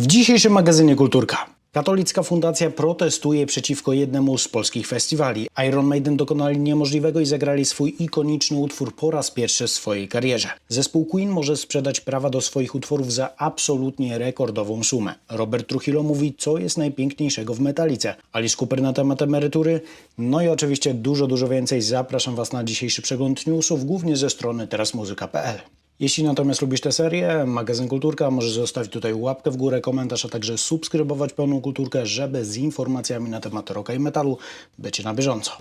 W dzisiejszym magazynie Kulturka. Katolicka Fundacja protestuje przeciwko jednemu z polskich festiwali. Iron Maiden dokonali niemożliwego i zagrali swój ikoniczny utwór po raz pierwszy w swojej karierze. Zespół Queen może sprzedać prawa do swoich utworów za absolutnie rekordową sumę. Robert Trujillo mówi, co jest najpiękniejszego w metalice. Alice Cooper na temat emerytury. No i oczywiście dużo, dużo więcej. Zapraszam Was na dzisiejszy przegląd newsów, głównie ze strony terasmuzyka.pl. Jeśli natomiast lubisz tę serię, magazyn Kulturka, możesz zostawić tutaj łapkę w górę, komentarz, a także subskrybować pełną kulturkę, żeby z informacjami na temat rocka i metalu być na bieżąco.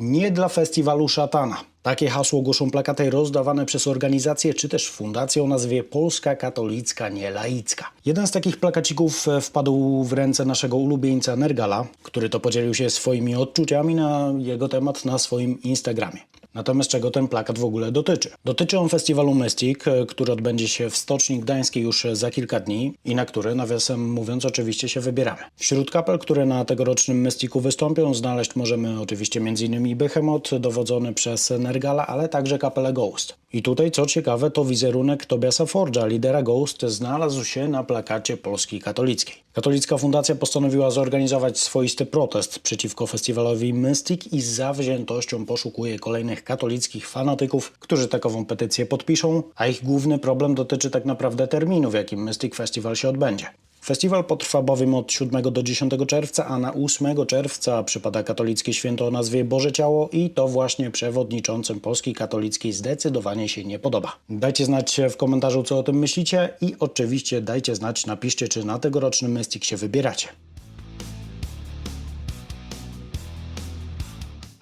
Nie dla festiwalu szatana. Takie hasło głoszą plakaty rozdawane przez organizację czy też fundację o nazwie Polska Katolicka Nie Laicka. Jeden z takich plakacików e, wpadł w ręce naszego ulubieńca Nergala, który to podzielił się swoimi odczuciami na jego temat na swoim Instagramie. Natomiast czego ten plakat w ogóle dotyczy? Dotyczy on festiwalu Mystic, e, który odbędzie się w Stoczni Gdańskiej już za kilka dni i na który, nawiasem mówiąc, oczywiście się wybieramy. Wśród kapel, które na tegorocznym Mysticu wystąpią, znaleźć możemy oczywiście m.in. Behemoth, dowodzony przez ale także kapelę Ghost. I tutaj, co ciekawe, to wizerunek Tobiasa Forge'a, lidera Ghost, znalazł się na plakacie Polski Katolickiej. Katolicka Fundacja postanowiła zorganizować swoisty protest przeciwko festiwalowi Mystic i z zawziętością poszukuje kolejnych katolickich fanatyków, którzy takową petycję podpiszą, a ich główny problem dotyczy tak naprawdę terminu, w jakim Mystic Festival się odbędzie. Festiwal potrwa bowiem od 7 do 10 czerwca, a na 8 czerwca przypada katolickie święto o nazwie Boże Ciało i to właśnie przewodniczącym Polski Katolickiej zdecydowanie się nie podoba. Dajcie znać w komentarzu, co o tym myślicie i oczywiście dajcie znać, napiszcie, czy na tegoroczny Mystic się wybieracie.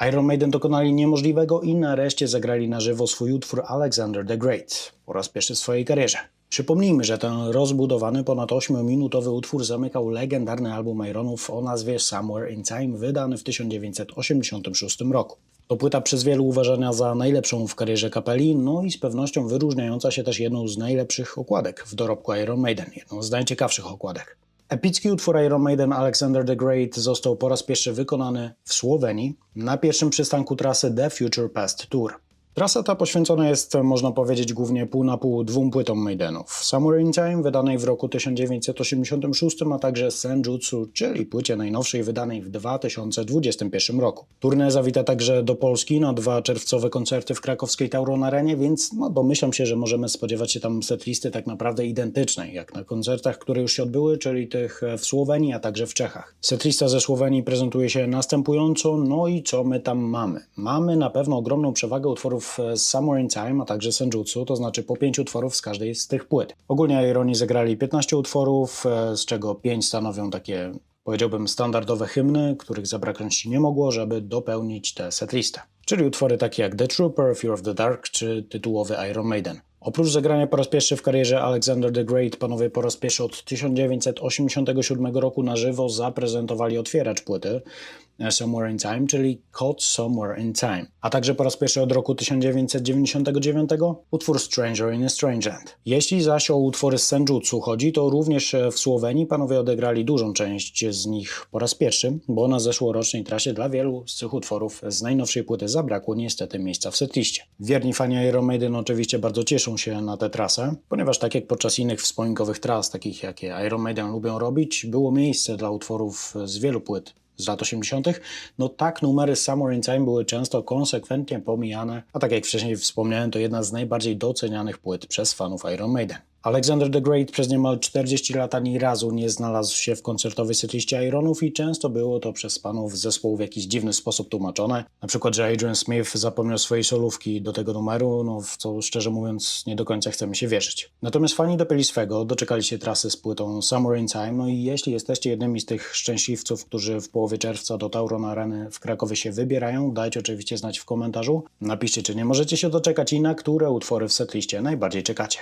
Iron Maiden dokonali niemożliwego i nareszcie zagrali na żywo swój utwór Alexander the Great po raz pierwszy w swojej karierze. Przypomnijmy, że ten rozbudowany ponad 8-minutowy utwór zamykał legendarny album Ironów o nazwie Somewhere in Time, wydany w 1986 roku. To płyta przez wielu uważana za najlepszą w karierze kapeli, no i z pewnością wyróżniająca się też jedną z najlepszych okładek w dorobku Iron Maiden, jedną z najciekawszych okładek. Epicki utwór Iron Maiden Alexander the Great został po raz pierwszy wykonany w Słowenii na pierwszym przystanku trasy The Future Past Tour. Trasa ta poświęcona jest, można powiedzieć, głównie pół na pół dwóm płytom Maidenów. Somewhere in Time, wydanej w roku 1986, a także Senjutsu, czyli płycie najnowszej, wydanej w 2021 roku. Tournée zawita także do Polski na dwa czerwcowe koncerty w krakowskiej Tauron Arenie, więc no, domyślam się, że możemy spodziewać się tam setlisty tak naprawdę identycznej, jak na koncertach, które już się odbyły, czyli tych w Słowenii, a także w Czechach. Setlista ze Słowenii prezentuje się następująco, no i co my tam mamy? Mamy na pewno ogromną przewagę utworów z Somewhere in Time, a także Senjutsu, to znaczy po pięć utworów z każdej z tych płyt. Ogólnie Ironi zagrali 15 utworów, e, z czego 5 stanowią takie, powiedziałbym, standardowe hymny, których zabraknąć nie mogło, żeby dopełnić tę setlistę. Czyli utwory takie jak The Trooper, Fear of the Dark czy tytułowy Iron Maiden. Oprócz zagrania po raz pierwszy w karierze Alexander the Great, panowie po raz pierwszy od 1987 roku na żywo zaprezentowali otwieracz płyty Somewhere in Time, czyli Caught Somewhere in Time, a także po raz pierwszy od roku 1999 utwór Stranger in a Strange Land. Jeśli zaś o utwory z Senjutsu chodzi, to również w Słowenii panowie odegrali dużą część z nich po raz pierwszy, bo na zeszłorocznej trasie dla wielu z tych utworów z najnowszej płyty zabrakło niestety miejsca w setliście. Wierni fani Iron Maiden oczywiście bardzo cieszą się na tę trasę, ponieważ tak jak podczas innych wspominkowych tras, takich jakie Iron Maiden lubią robić, było miejsce dla utworów z wielu płyt z lat 80., no tak numery Summer in Time były często konsekwentnie pomijane, a tak jak wcześniej wspomniałem, to jedna z najbardziej docenianych płyt przez fanów Iron Maiden. Alexander the Great przez niemal 40 lat ani razu nie znalazł się w koncertowej setliście Ironów i często było to przez panów zespołu w jakiś dziwny sposób tłumaczone. Na przykład, że Adrian Smith zapomniał swojej solówki do tego numeru, no w co szczerze mówiąc nie do końca chcemy się wierzyć. Natomiast fani dopięli swego, doczekali się trasy z płytą Summer in Time, no i jeśli jesteście jednymi z tych szczęśliwców, którzy w połowie czerwca do Tauron Areny w Krakowie się wybierają, dajcie oczywiście znać w komentarzu. Napiszcie, czy nie możecie się doczekać i na które utwory w setliście najbardziej czekacie.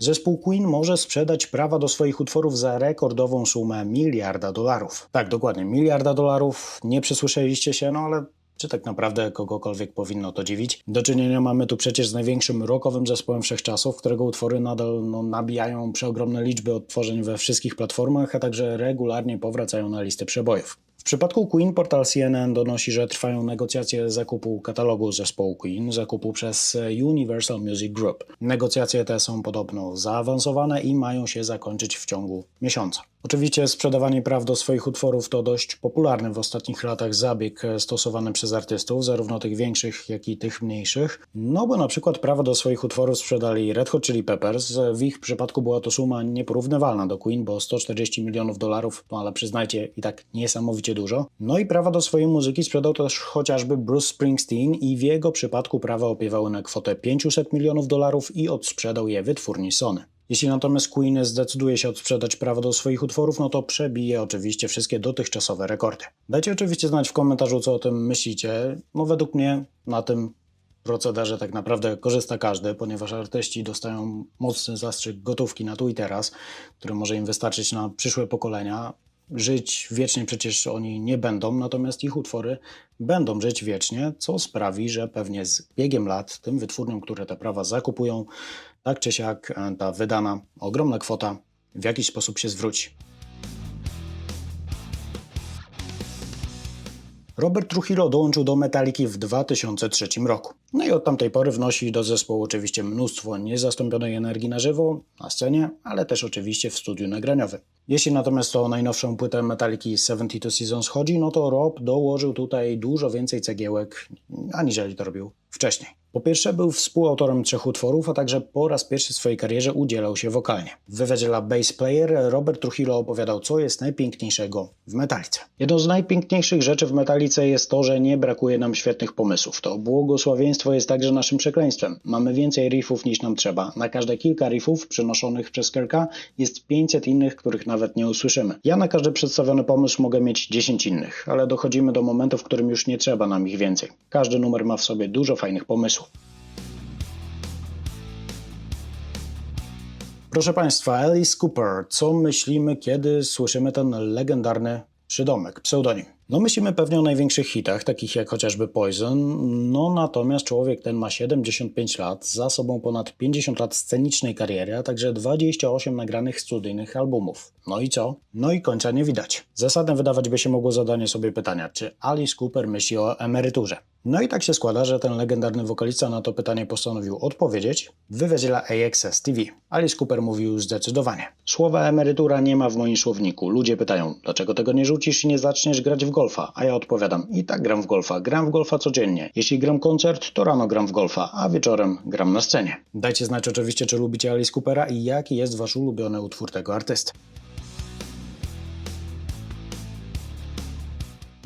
Zespół Queen może sprzedać prawa do swoich utworów za rekordową sumę miliarda dolarów. Tak, dokładnie, miliarda dolarów. Nie przesłyszeliście się, no ale czy tak naprawdę kogokolwiek powinno to dziwić? Do czynienia mamy tu przecież z największym rockowym zespołem wszechczasów, którego utwory nadal no, nabijają przeogromne liczby odtworzeń we wszystkich platformach, a także regularnie powracają na listę przebojów. W przypadku Queen portal CNN donosi, że trwają negocjacje zakupu katalogu zespołu Queen, zakupu przez Universal Music Group. Negocjacje te są podobno zaawansowane i mają się zakończyć w ciągu miesiąca. Oczywiście sprzedawanie praw do swoich utworów to dość popularny w ostatnich latach zabieg stosowany przez artystów, zarówno tych większych, jak i tych mniejszych. No bo na przykład prawa do swoich utworów sprzedali Red Hot Chili Peppers. W ich przypadku była to suma nieporównywalna do Queen, bo 140 milionów dolarów, no ale przyznajcie i tak niesamowicie dużo. No i prawa do swojej muzyki sprzedał też chociażby Bruce Springsteen i w jego przypadku prawa opiewały na kwotę 500 milionów dolarów i odsprzedał je wytwórni Sony. Jeśli natomiast Queen zdecyduje się odsprzedać prawo do swoich utworów, no to przebije oczywiście wszystkie dotychczasowe rekordy. Dajcie oczywiście znać w komentarzu, co o tym myślicie. No według mnie na tym procederze tak naprawdę korzysta każdy, ponieważ artyści dostają mocny zastrzyk gotówki na tu i teraz, który może im wystarczyć na przyszłe pokolenia. Żyć wiecznie przecież oni nie będą, natomiast ich utwory będą żyć wiecznie, co sprawi, że pewnie z biegiem lat tym wytwórniom, które te prawa zakupują, tak czy siak e, ta wydana ogromna kwota w jakiś sposób się zwróci. Robert Trujillo dołączył do Metaliki w 2003 roku. No i od tamtej pory wnosi do zespołu oczywiście mnóstwo niezastąpionej energii na żywo, na scenie, ale też oczywiście w studiu nagraniowym. Jeśli natomiast o najnowszą płytę Metaliki 72 Seasons chodzi, no to Rob dołożył tutaj dużo więcej cegiełek, aniżeli to robił wcześniej. Po pierwsze był współautorem trzech utworów, a także po raz pierwszy w swojej karierze udzielał się wokalnie. W wywiadzie dla Bass Player Robert Trujillo opowiadał, co jest najpiękniejszego w Metalice. Jedną z najpiękniejszych rzeczy w Metalice jest to, że nie brakuje nam świetnych pomysłów. To błogosławieństwo jest także naszym przekleństwem. Mamy więcej riffów niż nam trzeba. Na każde kilka riffów przenoszonych przez Kirka jest 500 innych, których nawet nie usłyszymy. Ja na każdy przedstawiony pomysł mogę mieć 10 innych, ale dochodzimy do momentu, w którym już nie trzeba nam ich więcej. Każdy numer ma w sobie dużo fajnych pomysłów. Proszę Państwa, Alice Cooper, co myślimy, kiedy słyszymy ten legendarny przydomek, pseudonim? No myślimy pewnie o największych hitach, takich jak chociażby Poison, no natomiast człowiek ten ma 75 lat, za sobą ponad 50 lat scenicznej kariery, a także 28 nagranych studyjnych albumów. No i co? No i końca nie widać. Zasadem wydawać by się mogło zadanie sobie pytania, czy Alice Cooper myśli o emeryturze? No i tak się składa, że ten legendarny wokalista na to pytanie postanowił odpowiedzieć w wywiadzie dla AXS TV. Alice Cooper mówił zdecydowanie. Słowa emerytura nie ma w moim słowniku. Ludzie pytają, dlaczego tego nie rzucisz i nie zaczniesz grać w golfa? A ja odpowiadam, i tak gram w golfa. Gram w golfa codziennie. Jeśli gram koncert, to rano gram w golfa, a wieczorem gram na scenie. Dajcie znać oczywiście, czy lubicie Alice Coopera i jaki jest wasz ulubiony utwór tego artysty.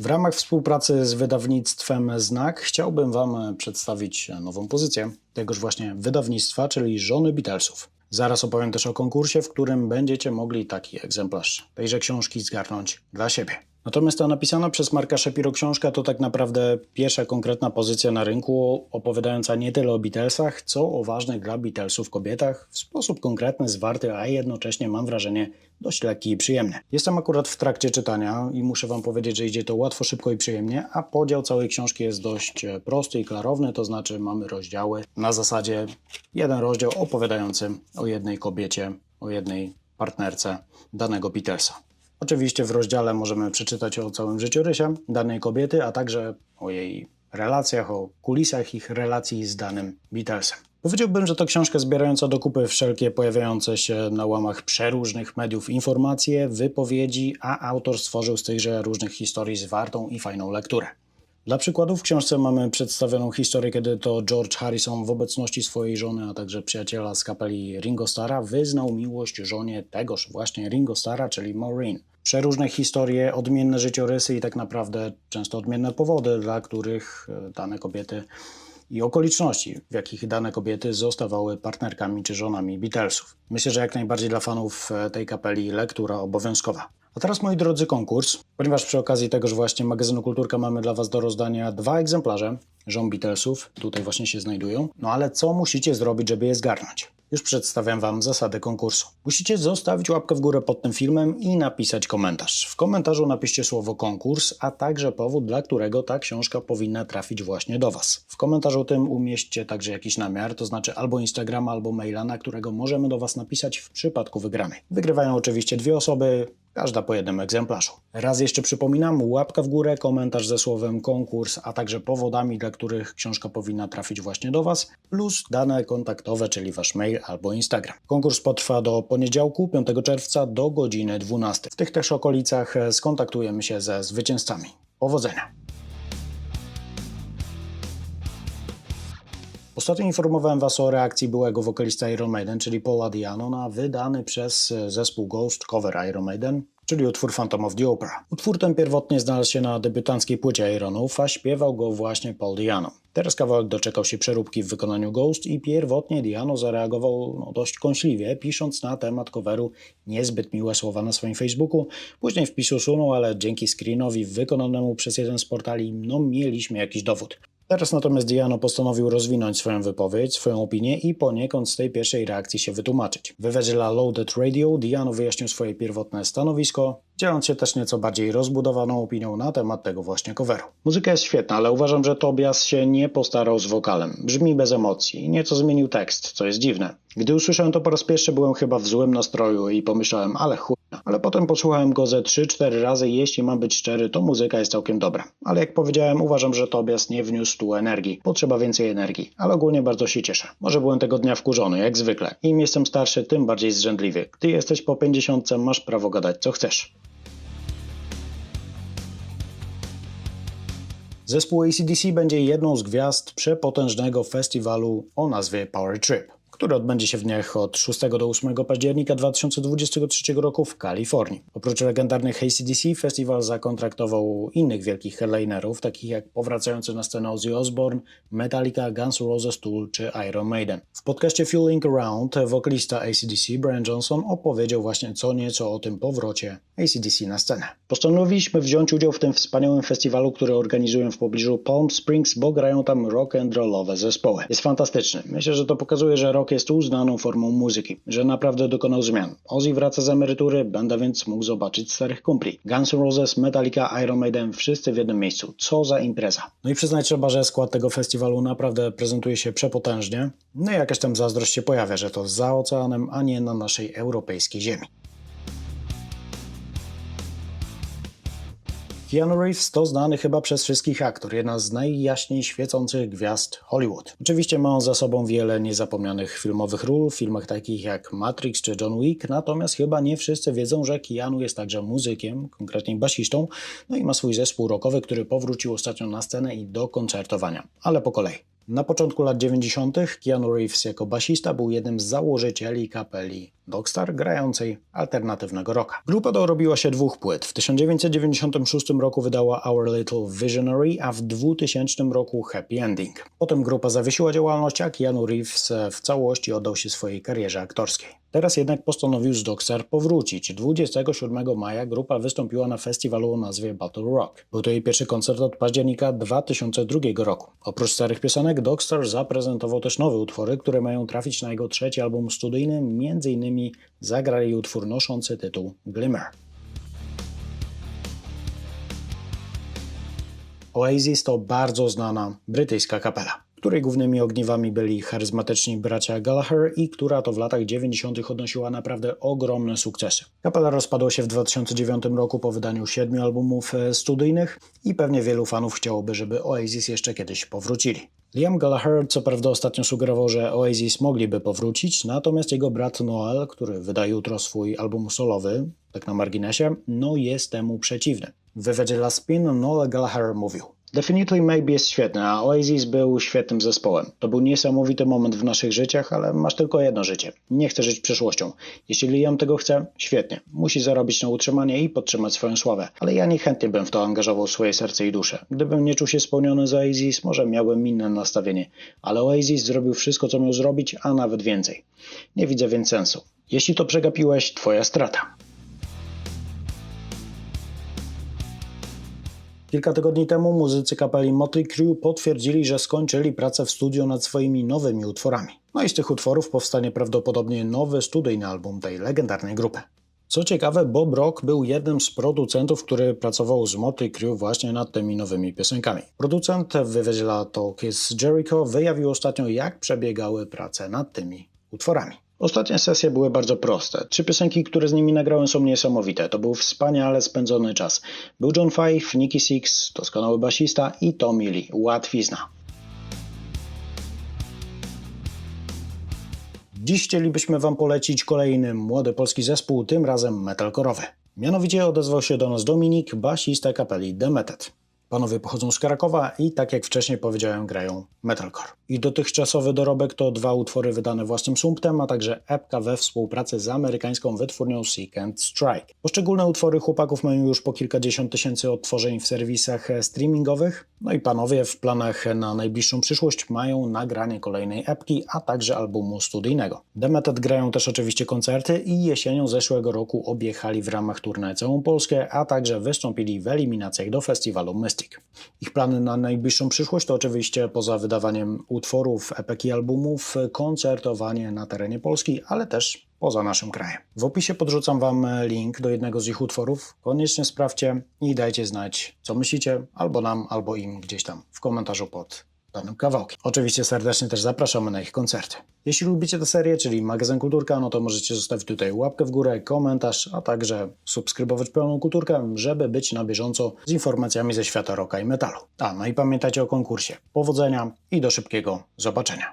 W ramach współpracy z wydawnictwem Znak chciałbym Wam przedstawić nową pozycję tegoż właśnie wydawnictwa, czyli Żony Beatlesów. Zaraz opowiem też o konkursie, w którym będziecie mogli taki egzemplarz tejże książki zgarnąć dla siebie. Natomiast ta napisana przez Marka Shapiro książka to tak naprawdę pierwsza konkretna pozycja na rynku, opowiadająca nie tyle o Beatlesach, co o ważnych dla Beatlesów kobietach, w sposób konkretny, zwarty, a jednocześnie mam wrażenie dość lekki i przyjemny. Jestem akurat w trakcie czytania i muszę Wam powiedzieć, że idzie to łatwo, szybko i przyjemnie, a podział całej książki jest dość e, prosty i klarowny, to znaczy mamy rozdziały na zasadzie jeden rozdział opowiadający o jednej kobiecie, o jednej partnerce danego Beatlesa. Oczywiście w rozdziale możemy przeczytać o całym życiorysie danej kobiety, a także o jej relacjach, o kulisach ich relacji z danym Beatlesem. Powiedziałbym, że to książka zbierająca do kupy wszelkie pojawiające się na łamach przeróżnych mediów informacje, wypowiedzi, a autor stworzył z tychże różnych historii zwartą i fajną lekturę. Dla przykładu w książce mamy przedstawioną historię, kiedy to George Harrison w obecności swojej żony, a także przyjaciela z kapeli Ringo Starra wyznał miłość żonie tegoż właśnie Ringo Starra, czyli Maureen. Przeróżne historie, odmienne życiorysy i tak naprawdę często odmienne powody, dla których e, dane kobiety i okoliczności, w jakich dane kobiety zostawały partnerkami czy żonami Beatlesów. Myślę, że jak najbardziej dla fanów e, tej kapeli lektura obowiązkowa. A teraz, moi drodzy, konkurs, ponieważ przy okazji tegoż właśnie magazynu Kulturka mamy dla Was do rozdania dwa egzemplarze żon Beatlesów, tutaj właśnie się znajdują. No ale co musicie zrobić, żeby je zgarnąć? Już przedstawiam Wam zasady konkursu. Musicie zostawić łapkę w górę pod tym filmem i napisać komentarz. W komentarzu napiszcie słowo konkurs, a także powód, dla którego ta książka powinna trafić właśnie do Was. W komentarzu tym umieśćcie także jakiś namiar, to znaczy albo Instagrama, albo maila, na którego możemy do Was napisać w przypadku wygranej. Wygrywają oczywiście dwie osoby, każda po jednym egzemplarzu. Raz jeszcze przypominam, łapka w górę, komentarz ze słowem konkurs, a także powodami, dla których książka powinna trafić właśnie do Was, plus dane kontaktowe, czyli Wasz mail albo Instagram. Konkurs potrwa do poniedziałku, 5 czerwca do godziny 12. W tych też okolicach e, skontaktujemy się ze zwycięzcami. Powodzenia! Ostatnio informowałem Was o reakcji byłego wokalisty Iron Maiden, czyli Paula Diano, na wydany przez e, zespół Ghost cover Iron Maiden, czyli utwór Phantom of the Opera. Utwór ten pierwotnie znalazł się na debiutanckiej płycie Ironów, a śpiewał go właśnie Paul Diano. Teraz kawałek doczekał się przeróbki w wykonaniu Ghost i pierwotnie Diano zareagował no, dość kąśliwie, pisząc na temat coveru niezbyt miłe słowa na swoim Facebooku. Później wpis usunął, ale dzięki screenowi wykonanemu przez jeden z portali, no mieliśmy jakiś dowód. Teraz natomiast Diano postanowił rozwinąć swoją wypowiedź, swoją opinię i poniekąd z tej pierwszej reakcji się wytłumaczyć. W wywiadzie dla Loaded Radio Diano wyjaśnił swoje pierwotne stanowisko, dzieląc się też nieco bardziej rozbudowaną opinią na temat tego właśnie coveru. Muzyka jest świetna, ale uważam, że Tobias się nie postarał z wokalem. Brzmi bez emocji, nieco zmienił tekst, co jest dziwne. Gdy usłyszałem to po raz pierwszy, byłem chyba w złym nastroju i pomyślałem, ale chuj. Ale potem posłuchałem go ze 3-4 razy i jeśli mam być szczery, to muzyka jest całkiem dobra. Ale jak powiedziałem, uważam, że Tobias nie wniósł tu energii. Potrzeba więcej energii, ale ogólnie bardzo się cieszę. Może byłem tego dnia wkurzony, jak zwykle. Im jestem starszy, tym bardziej zrzędliwy. Gdy jesteś po 50, masz prawo gadać co chcesz. Zespół ACDC będzie jedną z gwiazd przepotężnego festiwalu o nazwie Power Trip, który odbędzie się w dniach od 6 do 8 października 2023 roku w Kalifornii. Oprócz legendarnych ACDC, festiwal zakontraktował innych wielkich headlinerów, takich jak powracający na scenę Ozzy Osbourne, Metallica, Guns N' Roses, Tool czy Iron Maiden. W podcaście Fueling Around wokalista ACDC Brian Johnson opowiedział właśnie co nieco o tym powrocie ACDC na scenę. Postanowiliśmy wziąć udział w tym wspaniałym festiwalu, który organizują w pobliżu Palm Springs, bo grają tam rock and rollowe zespoły. Jest fantastyczny. Myślę, że to pokazuje, że rock jest uznaną formą muzyki, że naprawdę dokonał zmian. Ozzy wraca z emerytury, będę więc mógł zobaczyć starych kumpli. Guns N' Roses, Metallica, Iron Maiden, wszyscy w jednym miejscu. Co za impreza. No i przyznać trzeba, że skład tego festiwalu naprawdę prezentuje się przepotężnie. No i jakaś tam zazdrość się pojawia, że to za oceanem, a nie na naszej europejskiej ziemi. Keanu Reeves to znany chyba przez wszystkich aktor, jedna z najjaśniej świecących gwiazd Hollywood. Oczywiście ma on za sobą wiele niezapomnianych filmowych ról w filmach takich jak Matrix czy John Wick, natomiast chyba nie wszyscy wiedzą, że Keanu jest także muzykiem, konkretnie basistą, no i ma swój zespół rockowy, który powrócił ostatnio na scenę i do koncertowania. Ale po kolei. Na początku lat 90. Keanu Reeves jako basista był jednym z założycieli kapeli Dogstar grającej alternatywnego rocka. Grupa dorobiła się dwóch płyt. W 1996 roku wydała Our Little Visionary, a w 2000 roku Happy Ending. Potem grupa zawiesiła działalność, a Keanu Reeves w całości oddał się swojej karierze aktorskiej. Teraz jednak postanowił z Dogstar powrócić. 27 maja grupa wystąpiła na festiwalu o nazwie Battle Rock. Był to jej pierwszy koncert od października 2002 roku. Oprócz starych piosenek, Dogstar zaprezentował też nowe utwory, które mają trafić na jego trzeci album studyjny, m.in. zagrali utwór noszący tytuł Glimmer. Oasis to bardzo znana brytyjska kapela, której głównymi ogniwami byli charyzmatyczni bracia Gallagher i która to w latach 90. odnosiła naprawdę ogromne sukcesy. Kapela rozpadła się w 2009 roku po wydaniu siedmiu albumów studyjnych i pewnie wielu fanów chciałoby, żeby Oasis jeszcze kiedyś powrócili. Liam Gallagher co prawda ostatnio sugerował, że Oasis mogliby powrócić, natomiast jego brat Noel, który wyda jutro swój album solowy, tak na marginesie, no jest temu przeciwny. W wywiadzie dla Spin Noel Gallagher mówił Definitely Maybe jest świetny, a Oasis był świetnym zespołem. To był niesamowity moment w naszych życiach, ale masz tylko jedno życie. Nie chcę żyć przyszłością. Jeśli Liam tego chce, świetnie. Musi zarobić na utrzymanie i podtrzymać swoją sławę. Ale ja niechętnie bym w to angażował swoje serce i duszę. Gdybym nie czuł się spełniony z Oasis, może miałbym inne nastawienie. Ale Oasis zrobił wszystko, co miał zrobić, a nawet więcej. Nie widzę więc sensu. Jeśli to przegapiłeś, twoja strata. Kilka tygodni temu muzycy kapeli Motley Crue potwierdzili, że skończyli pracę w studio nad swoimi nowymi utworami. No i z tych utworów powstanie prawdopodobnie nowy studyjny album tej legendarnej grupy. Co ciekawe, Bob Rock był jednym z producentów, który pracował z Motley Crue właśnie nad tymi nowymi piosenkami. Producent w wywiadzie dla Talk is Jericho wyjawił ostatnio, jak przebiegały prace nad tymi utworami. Ostatnie sesje były bardzo proste. Trzy piosenki, które z nimi nagrałem są niesamowite. To był wspaniale spędzony czas. Był John Five, Nicky Six, doskonały basista i Tommy Lee. Łatwizna. Dziś chcielibyśmy Wam polecić kolejny młody polski zespół, tym razem metalkorowy. Mianowicie odezwał się do nas Dominik, basista kapeli Method. Panowie pochodzą z Krakowa i tak jak wcześniej powiedziałem, grają metalcore. Ich dotychczasowy dorobek to dwa utwory wydane własnym sumptem, a także epka we współpracy z amerykańską wytwórnią Seek and Strike. Poszczególne utwory chłopaków mają już po kilkadziesiąt tysięcy odtworzeń w serwisach streamingowych. No i panowie w planach na najbliższą przyszłość mają nagranie kolejnej epki, a także albumu studyjnego. The Method grają też oczywiście koncerty i jesienią zeszłego roku objechali w ramach turné całą Polskę, a także wystąpili w eliminacjach do festiwalu Mystic. Ich plany na najbliższą przyszłość to oczywiście poza wydawaniem utworów, epek albumów, koncertowanie na terenie Polski, ale też poza naszym krajem. W opisie podrzucam Wam link do jednego z ich utworów. Koniecznie sprawdźcie i dajcie znać, co myślicie, albo nam, albo im gdzieś tam w komentarzu pod danym kawałkiem. Oczywiście serdecznie też zapraszamy na ich koncerty. Jeśli lubicie tę serię, czyli magazyn Kulturka, no to możecie zostawić tutaj łapkę w górę, komentarz, a także subskrybować pełną kulturkę, żeby być na bieżąco z informacjami ze świata rocka i metalu. A, no i pamiętajcie o konkursie. Powodzenia i do szybkiego zobaczenia.